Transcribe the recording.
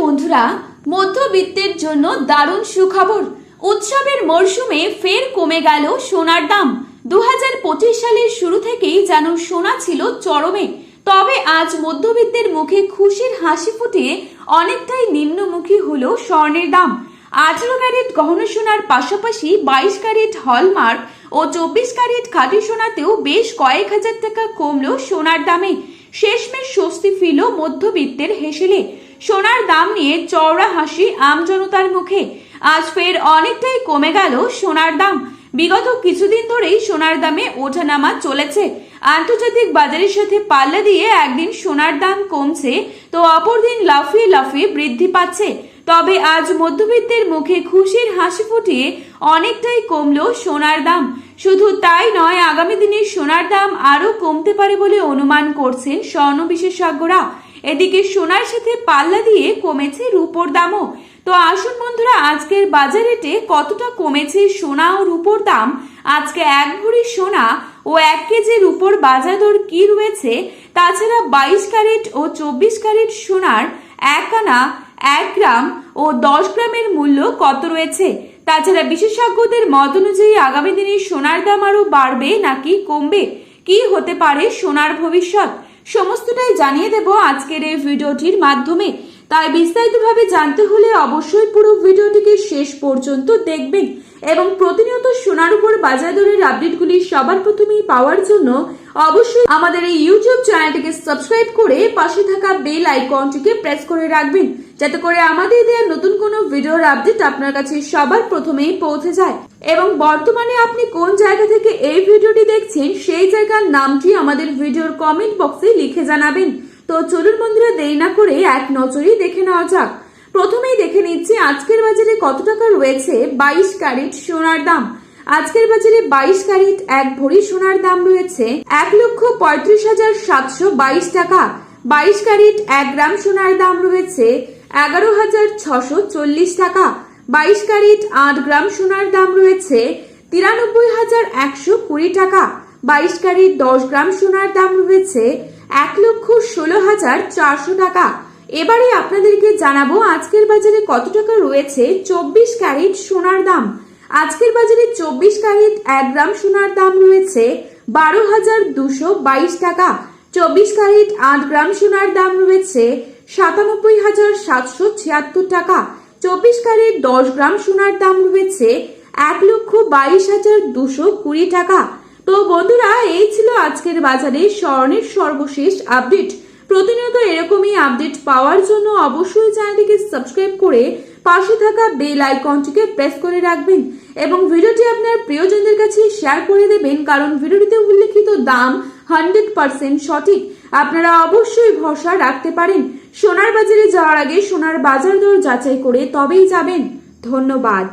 বন্ধুরা, মধ্যবিত্তের জন্য দারুণ সুখবর। উৎসবের মরশুমে ফের কমে গেল সোনার দাম। দুহাজার পঁচিশ সালের শুরু থেকেই যেন সোনা ছিল চরমে। তবে আজ মধ্যবিত্তের মুখে খুশির হাসি ফুটিয়ে অনেকটাই নিম্নমুখী হলো স্বর্ণের দাম। আঠারো ক্যারেট গহনা সোনার পাশাপাশি বাইশ ক্যারেট হলমার্ক ও চব্বিশ ক্যারেট খাঁটি সোনাতেও বেশ কয়েক হাজার টাকা কমলো সোনার দামে। শেষমেশ স্বস্তি ফিরল মধ্যবিত্তের হেসেলে। সোনার দাম নিয়ে চওড়া হাসি আমজনতার মুখে। আজ ফের অনেকটাই কমে গেল সোনার দাম। বিগত কিছুদিন ধরেই সোনার দামে ওঠানামা চলেছে। আন্তর্জাতিক বাজারের সাথে পাল্লা দিয়ে একদিন সোনার দাম কমছে, তো অপরদিন লাফিয়ে লাফিয়ে বৃদ্ধি পাচ্ছে। তবে আজ মধ্যবিত্তের মুখে খুশির হাসি ফুটিয়ে অনেকটাই কমলো সোনার দাম। শুধু তাই নয়, আগামী দিনে সোনার দাম আরও কমতে পারে বলে অনুমান করছেন স্বর্ণ বিশেষজ্ঞরা। এদিকে সোনার সাথে পাল্লা দিয়ে কমেছে রূপোর দামও। তো আসুন বন্ধুরা, আজকের বাজার রেটে কতটা কমেছে সোনা ও রূপোর দাম? আজকে এক ভরি সোনা ও এক কেজি রূপোর বাজার দর কি রয়েছে? তাছাড়া বাইশ ক্যারেট ও চব্বিশ ক্যারেট সোনার এক আনা এক গ্রাম ও দশ গ্রামের মূল্য কত রয়েছে? তাছাড়া বিশেষজ্ঞদের মত অনুযায়ী আগামী দিনে সোনার দাম আরও বাড়বে নাকি কমবে? কি হতে পারে সোনার ভবিষ্যৎ? সমস্তটাই জানিয়ে দেব আজকের এই ভিডিওটির মাধ্যমে। তাই বিস্তারিতভাবে জানতে হলে অবশ্যই পুরো ভিডিওটিকে শেষ পর্যন্ত দেখবেন এবং প্রতিনিয়ত সোনার উপর বাজার দরের আপডেটগুলি সবার প্রথমেই পাওয়ার জন্য অবশ্যই আমাদের এই ইউটিউব চ্যানেলটিকে সাবস্ক্রাইব করে পাশে থাকা বেল আইকনটিকে প্রেস করে রাখবেন, যাতে করে আমাদের দেওয়া নতুন কোনো ভিডিওর আপডেট আপনার কাছে সবার প্রথমেই পৌঁছে যায়। এবং বর্তমানে আপনি কোন জায়গা থেকে এই ভিডিওটি দেখছেন, সেই জায়গার নামটি আমাদের ভিডিওর কমেন্ট বক্সে লিখে জানাবেন। তো চলুন বন্ধুরা, দেরি না করে এক নজরেই দেখে নেওয়া যাক। প্রথমেই দেখে নিচ্ছি, আজকের বাজারে কত টাকা রয়েছে? বাইশ ক্যারেট সোনার দাম। আজকের বাজারে বাইশ ক্যারেট এক ভরি সোনার দাম রয়েছে এক লক্ষ পঁয়ত্রিশ হাজার সাতশো বাইশ টাকা। বাইশ ক্যারেট এক গ্রাম সোনার দাম রয়েছে এগারো হাজার ছশো চল্লিশ টাকা। বাইশ ক্যারেট আট গ্রাম সোনার দাম রয়েছে তিরানব্বই হাজার একশো কুড়ি টাকা। বাইশ ক্যারেট দশ গ্রাম সোনার দাম রয়েছে এক লক্ষ ষোলো হাজার চারশো টাকা। এবারে আপনাদেরকে জানাব আজকের বাজারে কত টাকা রয়েছে চব্বিশ ক্যারেট সোনার দাম। আজকের বাজারে চব্বিশ ক্যারেট এক গ্রাম সোনার দাম রয়েছে বারো হাজার দুশো বাইশ টাকা। চব্বিশ ক্যারেট আট গ্রাম সোনার দাম রয়েছে সাতানব্বই হাজার সাতশো ছিয়াত্তর টাকা। চব্বিশ ক্যারেট দশ গ্রাম সোনার দাম রয়েছে এক লক্ষ বাইশ হাজার দুশো কুড়ি টাকা। তো বন্ধুরা, এই ছিল আজকের বাজারে স্বর্ণের সর্বশেষ আপডেট। প্রতিনিয়ত এরকমই আপডেট পাওয়ার জন্য অবশ্যই চ্যানেলটিকে সাবস্ক্রাইব করে পাশে থাকা বেল আইকনটিকে প্রেস করে রাখবেন এবং ভিডিওটি আপনার প্রিয়জনদের কাছে শেয়ার করে দেবেন, কারণ ভিডিওটিতে উল্লেখিত দাম হান্ড্রেড পার্সেন্ট সঠিক। আপনারা অবশ্যই ভরসা রাখতে পারেন। সোনার বাজারে যাওয়ার আগে সোনার বাজার দর যাচাই করে তবেই যাবেন। ধন্যবাদ।